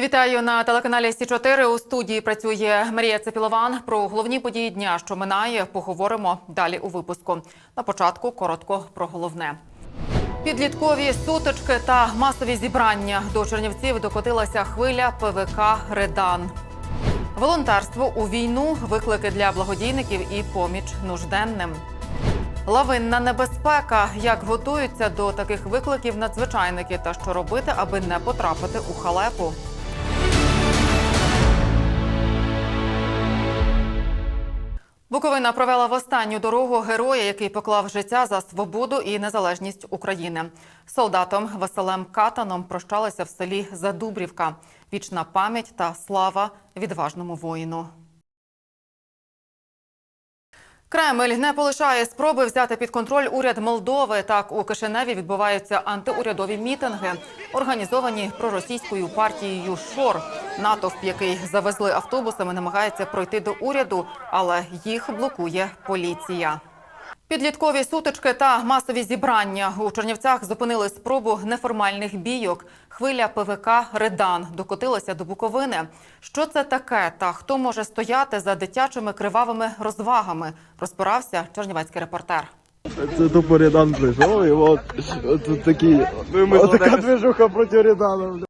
Вітаю на телеканалі Сі 4 У студії працює Марія Цепілован. Про головні події дня, що минає, поговоримо далі у випуску. На початку коротко про головне. Підліткові сутички та масові зібрання до Чернівців докотилася хвиля ПВК Редан. Волонтерство у війну, виклики для благодійників і поміч нужденним. Лавинна небезпека. Як готуються до таких викликів надзвичайники та що робити, аби не потрапити у халепу. Буковина провела в останню дорогу героя, який поклав життя за свободу і незалежність України. Солдатом Василем Катаном прощалися в селі Задубрівка. Вічна пам'ять та слава відважному воїну. Кремль не полишає спроби взяти під контроль уряд Молдови. Так у Кишиневі відбуваються антиурядові мітинги, організовані проросійською партією ШОР. Натовп, який завезли автобусами, намагається пройти до уряду, але їх блокує поліція. Підліткові сутички та масові зібрання у Чернівцях зупинили спробу неформальних бійок. Хвиля ПВК Редан докотилася до Буковини. Що це таке та хто може стояти за дитячими кривавими розвагами? Розбирався чернівецький репортер. Це тупо Рядан прийшов, і от, от тут такі, от така движуха проти Рядана.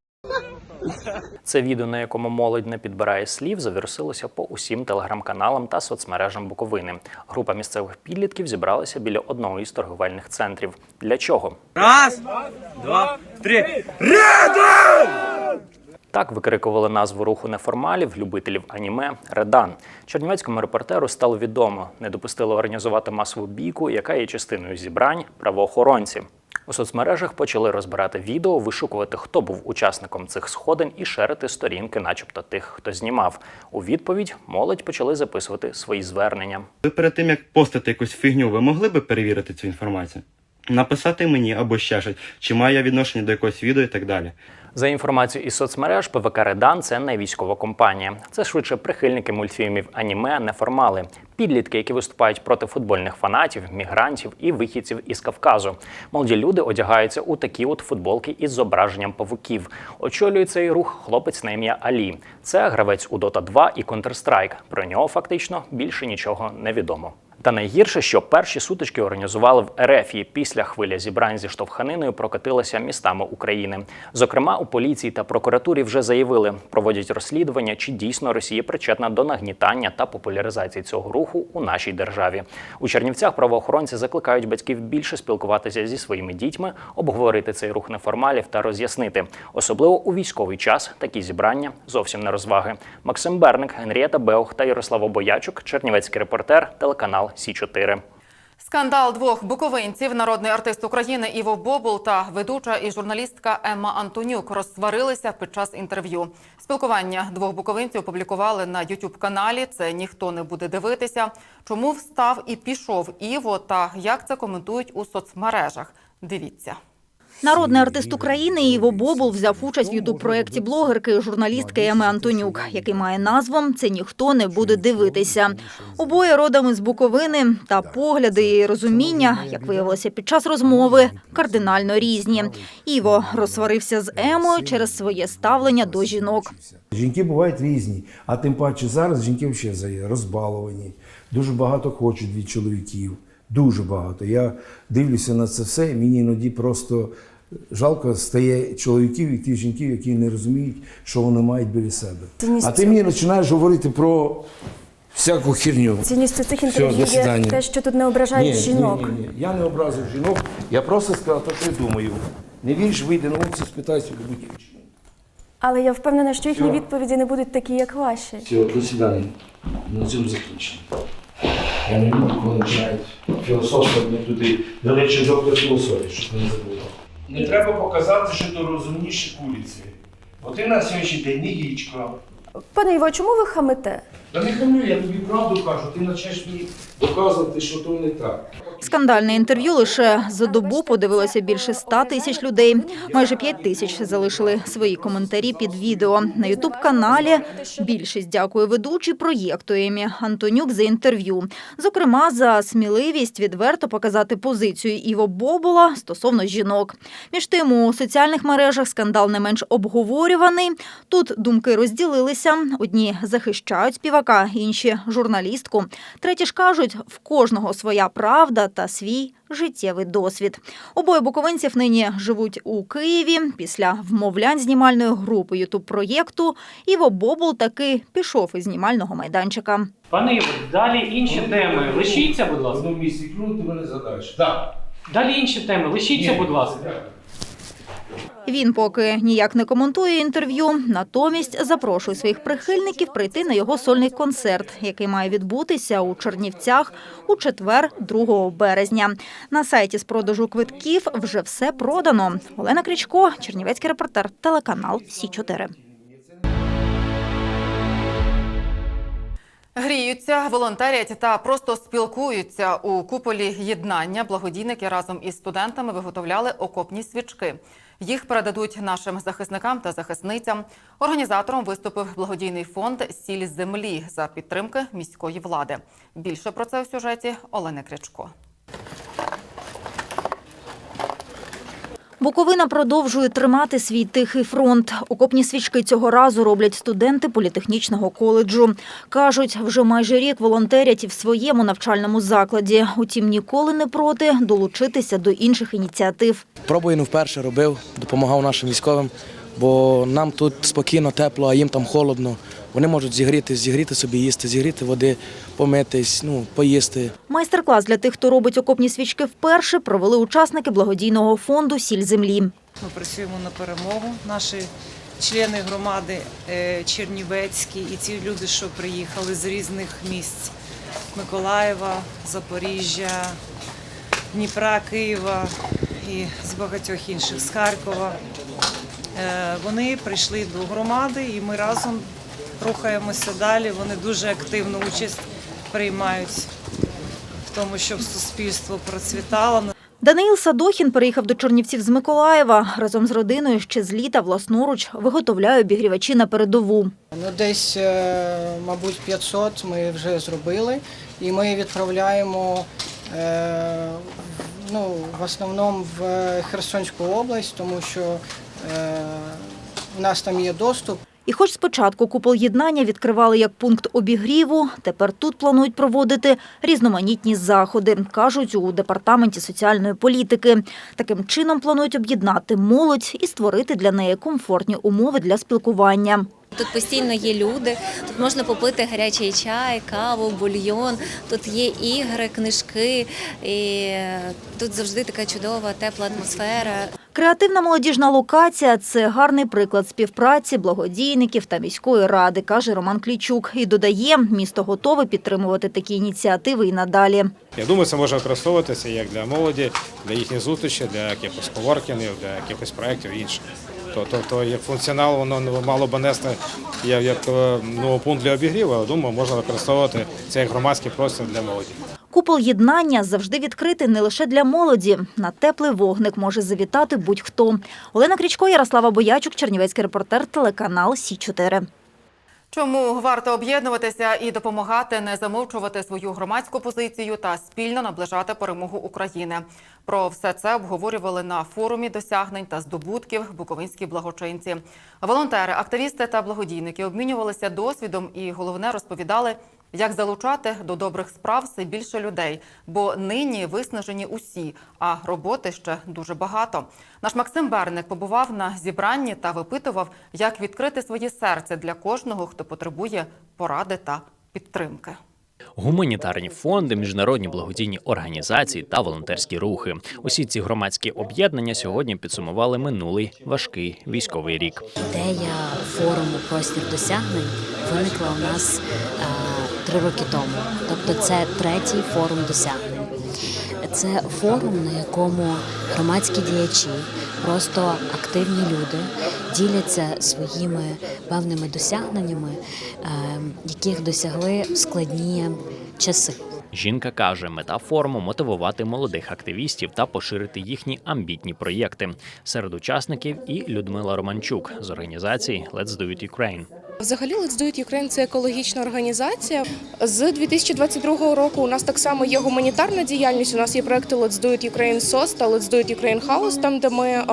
Це відео, на якому молодь не підбирає слів, завірусилося по усім телеграм-каналам та соцмережам Буковини. Група місцевих підлітків зібралася біля одного із торговельних центрів. Для чого? Раз, два, три. Так викрикували назву руху неформалів, любителів аніме Редан. Чернівецькому репортеру стало відомо, не допустили організувати масову бійку, яка є частиною зібрань правоохоронці. У соцмережах почали розбирати відео, вишукувати, хто був учасником цих сходин, і шерити сторінки, начебто тих, хто знімав. У відповідь молодь почали записувати свої звернення. Ви перед тим, як постати якусь фігню, ви могли би перевірити цю інформацію? Написати мені або ще щось, чи маю я відношення до якогось відео і так далі. За інформацією із соцмереж, ПВК Редан це не військова компанія. Це швидше прихильники мультфільмів аніме, неформали, підлітки, які виступають проти футбольних фанатів, мігрантів і вихідців із Кавказу. Молоді люди одягаються у такі от футболки із зображенням павуків. Очолює цей рух хлопець на ім'я Алі. Це гравець у Dota 2 і Counter-Strike. Про нього фактично більше нічого не відомо. Та найгірше, що перші сутички організували в РФ і після хвиля зібрань зі штовханиною прокатилася містами України. Зокрема, у поліції та прокуратурі вже заявили, проводять розслідування, чи дійсно Росія причетна до нагнітання та популяризації цього руху у нашій державі. У Чернівцях правоохоронці закликають батьків більше спілкуватися зі своїми дітьми, обговорити цей рух неформалів та роз'яснити. Особливо у військовий час такі зібрання зовсім не розваги. Максим Берник, Генрієта Беух та Ярослава Боячук, Чернівецький репортер, телеканал Сі 4 Скандал двох буковинців, народний артист України Іво Бобул та ведуча і журналістка Емма Антонюк розсварилися під час інтерв'ю. Спілкування двох буковинців опублікували на youtube каналі Це ніхто не буде дивитися. Чому встав і пішов Іво та як це коментують у соцмережах? Дивіться. Народний артист України Іво Бобул взяв участь в ютуб-проєкті блогерки і журналістки Еми Антонюк, який має назву Це ніхто не буде дивитися. Обоє родом із Буковини та погляди і розуміння, як виявилося під час розмови, кардинально різні. Іво розсварився з Емою через своє ставлення до жінок. Жінки бувають різні, а тим паче зараз жінки взагалі розбаловані. Дуже багато хочуть від чоловіків. Дуже багато. Я дивлюся на це все, і мені іноді просто жалко стає чоловіків і тих жінків, які не розуміють, що вони мають біля себе. Цінність А ти мені починаєш говорити про всяку херню. Цінністю цих інтерв'ю до є те, що тут не ображають жінок. Ні, ні, ні. Я не образив жінок, я просто сказав те, що я думаю. Не віриш, вийди на вулицю, спитайся любу дівчину. Але я впевнена, що їхні Все. відповіді не будуть такі, як ваші. Все, до свидання. На цьому закінчено. Я не люблю, коли починають філософствувати туди. До речі, доктор філософії, щоб не забував. Не треба показати, що ти розумніші куліці. От ти на сьогоднішній день не яєчко. Пане Іво, чому ви хамите? Та не хамлю, я тобі правду кажу, ти почнеш мені доказувати, що то не так. Скандальне інтерв'ю лише за добу подивилося більше 100 тисяч людей. Майже 5 тисяч залишили свої коментарі під відео. На ютуб-каналі більшість дякує ведучій проєкту Емі Антонюк за інтерв'ю. Зокрема, за сміливість відверто показати позицію Іво Бобола стосовно жінок. Між тим, у соціальних мережах скандал не менш обговорюваний. Тут думки розділилися. Одні захищають співака, інші журналістку. Треті ж кажуть, в кожного своя правда та свій життєвий досвід. Обоє буковинців нині живуть у Києві. Після вмовлянь знімальної групи ютуб проєкту Іво Бобул таки пішов із знімального майданчика. Пане Іво, далі інші теми. Лишіться, будь ласка. Одну місці клюнути ти мене задач. Так. Далі інші теми. Лишіться, будь ласка. Він поки ніяк не коментує інтерв'ю, натомість запрошує своїх прихильників прийти на його сольний концерт, який має відбутися у Чернівцях у четвер, 2 березня. На сайті з продажу квитків вже все продано. Олена Крічко, Чернівецький репортер, телеканал Сі 4 Гріються, волонтерять та просто спілкуються у куполі єднання. Благодійники разом із студентами виготовляли окопні свічки. Їх передадуть нашим захисникам та захисницям. Організатором виступив благодійний фонд Сіль землі за підтримки міської влади. Більше про це в сюжеті Олени Крячко. Буковина продовжує тримати свій тихий фронт. Окопні свічки цього разу роблять студенти політехнічного коледжу. Кажуть, вже майже рік волонтерять і в своєму навчальному закладі. Утім, ніколи не проти долучитися до інших ініціатив. Пробую не вперше робив, допомагав нашим військовим, бо нам тут спокійно, тепло, а їм там холодно. Вони можуть зігріти, зігріти собі їсти, зігріти води, помитись, ну, поїсти. Майстер-клас для тих, хто робить окопні свічки вперше, провели учасники благодійного фонду Сіль землі. Ми працюємо на перемогу. Наші члени громади е, Чернівецькі і ці люди, що приїхали з різних місць Миколаєва, Запоріжжя, Дніпра, Києва і з багатьох інших з Харкова. Е, Вони прийшли до громади і ми разом рухаємося далі. Вони дуже активну участь приймають в тому, щоб суспільство процвітало. Даниїл Садохін переїхав до Чернівців з Миколаєва. Разом з родиною ще з літа власноруч виготовляє обігрівачі на передову. Ну, десь, е, мабуть, 500 ми вже зробили, і ми відправляємо е, ну, в основному в Херсонську область, тому що е, в нас там є доступ. І хоч спочатку купол єднання відкривали як пункт обігріву, тепер тут планують проводити різноманітні заходи, кажуть у департаменті соціальної політики. Таким чином планують об'єднати молодь і створити для неї комфортні умови для спілкування. Тут постійно є люди, тут можна попити гарячий чай, каву, бульйон. Тут є ігри, книжки, і тут завжди така чудова, тепла атмосфера. Креативна молодіжна локація це гарний приклад співпраці благодійників та міської ради, каже Роман Клічук. І додає, місто готове підтримувати такі ініціативи і надалі. Я думаю, це може використовуватися як для молоді, для їхніх зустрічей, для якихось коворкінгів, для якихось проєктів і інших. То- Тобто, як функціонал, воно мало б нести як, як е, ну, пункт для обігріву, але думаю, можна використовувати це як громадський простір для молоді. Купол єднання завжди відкритий не лише для молоді. На теплий вогник може завітати будь-хто. Олена Крічко, Ярослава Боячук, Чернівецький репортер, телеканал Сі 4 Чому варто об'єднуватися і допомагати не замовчувати свою громадську позицію та спільно наближати перемогу України? Про все це обговорювали на форумі досягнень та здобутків буковинські благочинці. Волонтери, активісти та благодійники обмінювалися досвідом і головне розповідали, як залучати до добрих справ все більше людей, бо нині виснажені усі, а роботи ще дуже багато. Наш Максим Берник побував на зібранні та випитував, як відкрити своє серце для кожного, хто потребує поради та підтримки. Гуманітарні фонди, міжнародні благодійні організації та волонтерські рухи. Усі ці громадські об'єднання сьогодні підсумували минулий важкий військовий рік. Ідея форуму Простір досягнень виникла у нас е, три роки тому. Тобто, це третій форум досягнень. Це форум, на якому громадські діячі, просто активні люди діляться своїми певними досягненнями, е, яких досягли в складні часи. Жінка каже, мета форуму мотивувати молодих активістів та поширити їхні амбітні проєкти. Серед учасників і Людмила Романчук з організації Let's Do It Ukraine. Взагалі Let's Do It Ukraine – це екологічна організація. З 2022 року у нас так само є гуманітарна діяльність. У нас є проекти Let's Do It Ukraine SOS та Let's Do It Ukraine House, там де ми е,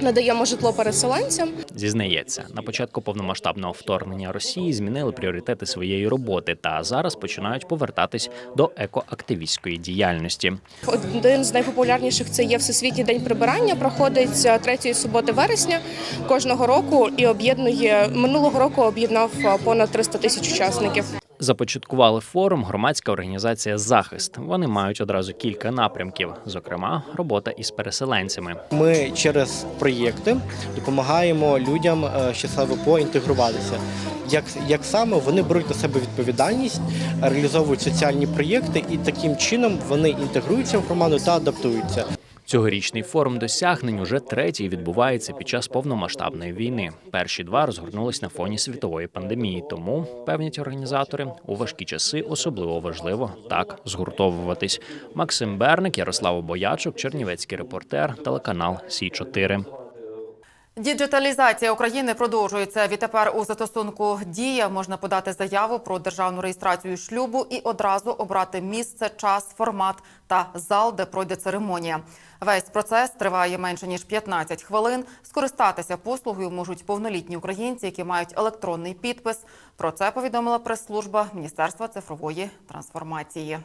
надаємо житло переселенцям. Зізнається, на початку повномасштабного вторгнення Росії змінили пріоритети своєї роботи та зараз починають повертатись до екоактивістської діяльності. Один з найпопулярніших це є Всесвітній день прибирання. Проходить е, третьої суботи вересня кожного року і об'єднує минулого року. Об'єднав понад 300 тисяч учасників. Започаткували форум громадська організація Захист. Вони мають одразу кілька напрямків, зокрема, робота із переселенцями. Ми через проєкти допомагаємо людям е, з числа інтегруватися. Як, як саме вони беруть на себе відповідальність, реалізовують соціальні проєкти, і таким чином вони інтегруються в громаду та адаптуються. Цьогорічний форум досягнень уже третій відбувається під час повномасштабної війни. Перші два розгорнулись на фоні світової пандемії. Тому певнять організатори у важкі часи особливо важливо так згуртовуватись. Максим Берник, Ярослав Боячук, Чернівецький репортер, телеканал Сі 4 Діджиталізація України продовжується. Відтепер у застосунку Дія можна подати заяву про державну реєстрацію шлюбу і одразу обрати місце, час, формат та зал, де пройде церемонія. Весь процес триває менше ніж 15 хвилин. Скористатися послугою можуть повнолітні українці, які мають електронний підпис. Про це повідомила прес-служба Міністерства цифрової трансформації.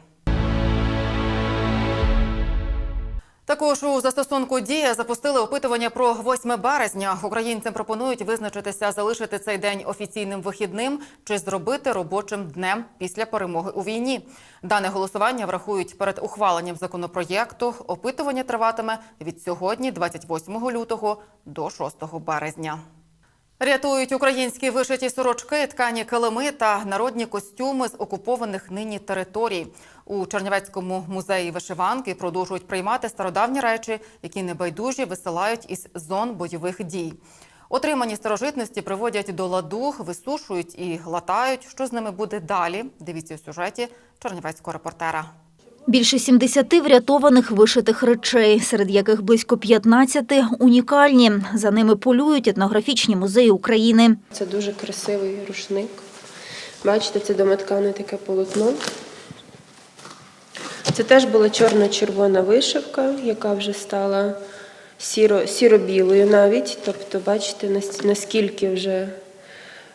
Також у застосунку Дія запустили опитування про 8 березня. Українцям пропонують визначитися, залишити цей день офіційним вихідним чи зробити робочим днем після перемоги у війні. Дане голосування врахують перед ухваленням законопроєкту. Опитування триватиме від сьогодні, 28 лютого, до 6 березня. Рятують українські вишиті сорочки, ткані килими та народні костюми з окупованих нині територій. У Чернівецькому музеї вишиванки продовжують приймати стародавні речі, які небайдужі висилають із зон бойових дій. Отримані старожитності приводять до ладу, висушують і латають. Що з ними буде далі? Дивіться у сюжеті чернівецького репортера. Більше 70 врятованих вишитих речей, серед яких близько 15 унікальні. За ними полюють етнографічні музеї України. Це дуже красивий рушник. Бачите, це домоткане таке полотно. Це теж була чорно-червона вишивка, яка вже стала сіро, сіро-білою навіть. Тобто, бачите, наскільки вже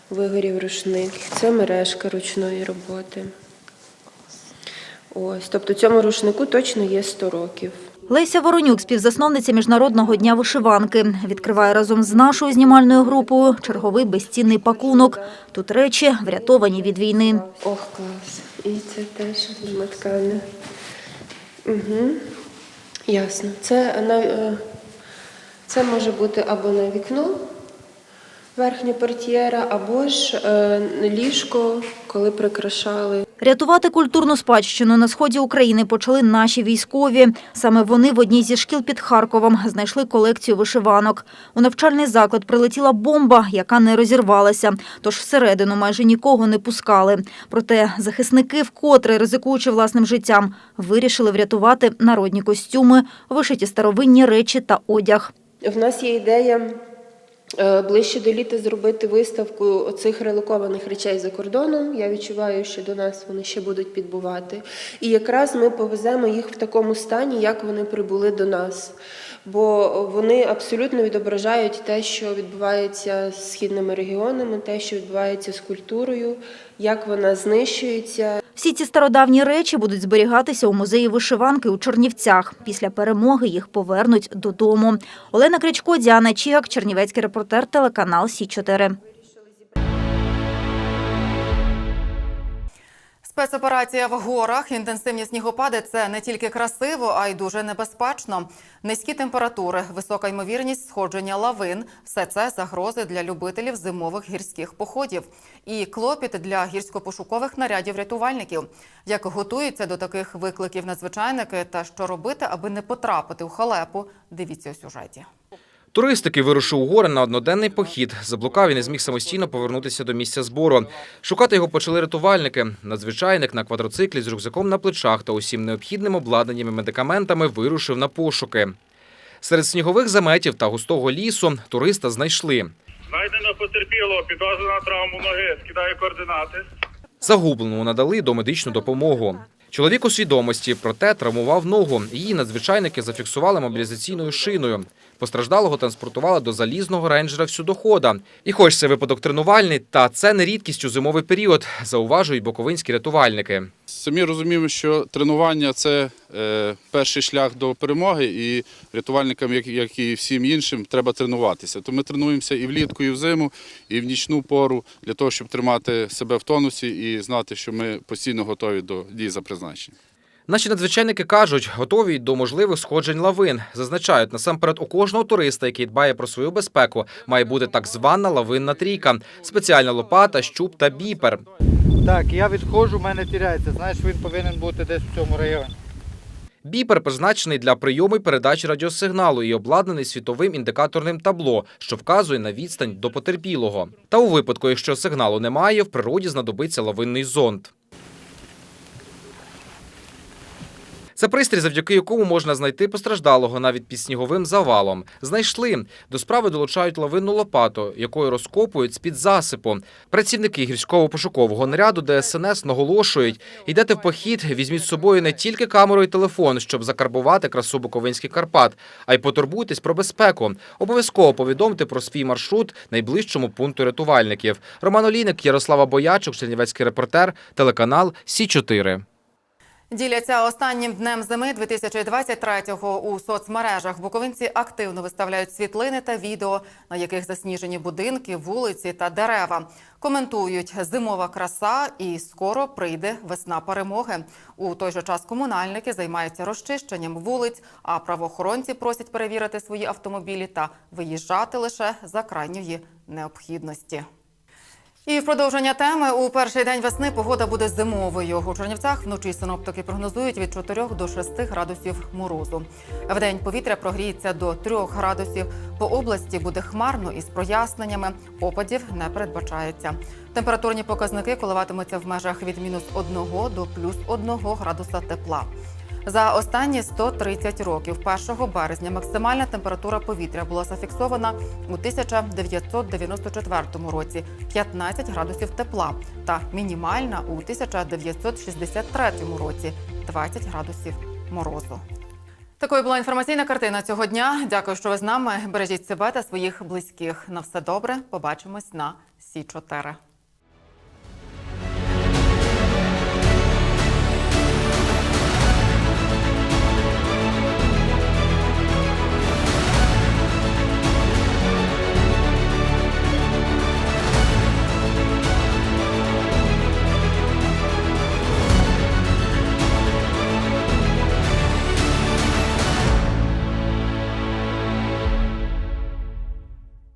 вигорів рушник. Це мережка ручної роботи. Ось, тобто цьому рушнику точно є 100 років. Леся Воронюк, співзасновниця Міжнародного дня вишиванки, відкриває разом з нашою знімальною групою черговий безцінний пакунок. Тут речі врятовані від війни. Ох, клас. І це теж домоткане. Угу. Ясно. Це, на, е, це може бути або на вікно, верхня портьєра, або ж е, ліжко, коли прикрашали. Рятувати культурну спадщину на сході України почали наші військові. Саме вони в одній зі шкіл під Харковом знайшли колекцію вишиванок. У навчальний заклад прилетіла бомба, яка не розірвалася, тож всередину майже нікого не пускали. Проте захисники, вкотре ризикуючи власним життям, вирішили врятувати народні костюми, вишиті старовинні речі та одяг. В нас є ідея ближче до літа зробити виставку оцих релокованих речей за кордоном. Я відчуваю, що до нас вони ще будуть підбувати. І якраз ми повеземо їх в такому стані, як вони прибули до нас. Бо вони абсолютно відображають те, що відбувається з східними регіонами, те, що відбувається з культурою, як вона знищується. Всі ці стародавні речі будуть зберігатися у музеї вишиванки у Чернівцях. Після перемоги їх повернуть додому. Олена Кричко, Діана Чігак, Чернівецький репортер, телеканал Сі 4 Спецоперація в горах, інтенсивні снігопади це не тільки красиво, а й дуже небезпечно. Низькі температури, висока ймовірність сходження лавин все це загрози для любителів зимових гірських походів і клопіт для гірсько-пошукових нарядів рятувальників. Як готуються до таких викликів надзвичайники та що робити, аби не потрапити у халепу, дивіться у сюжеті. Турист, який вирушив у гори на одноденний похід, заблукав і не зміг самостійно повернутися до місця збору. Шукати його почали рятувальники. Надзвичайник на квадроциклі з рюкзаком на плечах та усім необхідним обладнанням і медикаментами вирушив на пошуки. Серед снігових заметів та густого лісу туриста знайшли. Знайдено потерпілого, підозрювана травму ноги, скидаю координати. Загубленому надали домедичну допомогу. Чоловік у свідомості, проте травмував ногу. Її надзвичайники зафіксували мобілізаційною шиною. Постраждалого транспортували до залізного рейнджера всюдохода. І хоч це випадок тренувальний, та це не рідкість у зимовий період, зауважують боковинські рятувальники. Самі розуміємо, що тренування це е, перший шлях до перемоги, і рятувальникам, як, і всім іншим, треба тренуватися. То ми тренуємося і влітку, і взиму, і в нічну пору для того, щоб тримати себе в тонусі і знати, що ми постійно готові до дій за призначенням. Наші надзвичайники кажуть, готові до можливих сходжень лавин. Зазначають, насамперед у кожного туриста, який дбає про свою безпеку, має бути так звана лавинна трійка, спеціальна лопата, щуп та біпер. Так, я відходжу, в мене тіряється. Знаєш, він повинен бути десь в цьому районі. Біпер призначений для прийому і передачі радіосигналу і обладнаний світовим індикаторним табло, що вказує на відстань до потерпілого. Та у випадку, якщо сигналу немає, в природі знадобиться лавинний зонд. Це пристрій, завдяки якому можна знайти постраждалого навіть під сніговим завалом. Знайшли. До справи долучають лавинну лопату, якою розкопують з-під засипу. Працівники гірського-пошукового наряду ДСНС наголошують, йдете в похід, візьміть з собою не тільки камеру і телефон, щоб закарбувати красу Буковинських Карпат, а й потурбуйтесь про безпеку. Обов'язково повідомте про свій маршрут найближчому пункту рятувальників. Роман Олійник, Ярослава Боячук, Чернівецький репортер, телеканал Сі 4 Діляться останнім днем зими 2023-го у соцмережах. Буковинці активно виставляють світлини та відео, на яких засніжені будинки, вулиці та дерева. Коментують зимова краса і скоро прийде весна перемоги. У той же час комунальники займаються розчищенням вулиць, а правоохоронці просять перевірити свої автомобілі та виїжджати лише за крайньої необхідності. І в продовження теми у перший день весни погода буде зимовою. У Чернівцях вночі синоптики прогнозують від 4 до 6 градусів морозу. Вдень повітря прогріється до 3 градусів. По області буде хмарно із проясненнями. Опадів не передбачається. Температурні показники коливатимуться в межах від мінус 1 до плюс 1 градуса тепла. За останні 130 років 1 березня максимальна температура повітря була зафіксована у 1994 році 15 градусів тепла та мінімальна у 1963 році 20 градусів морозу. Такою була інформаційна картина цього дня. Дякую, що ви з нами. Бережіть себе та своїх близьких. На все добре. Побачимось на Сі 4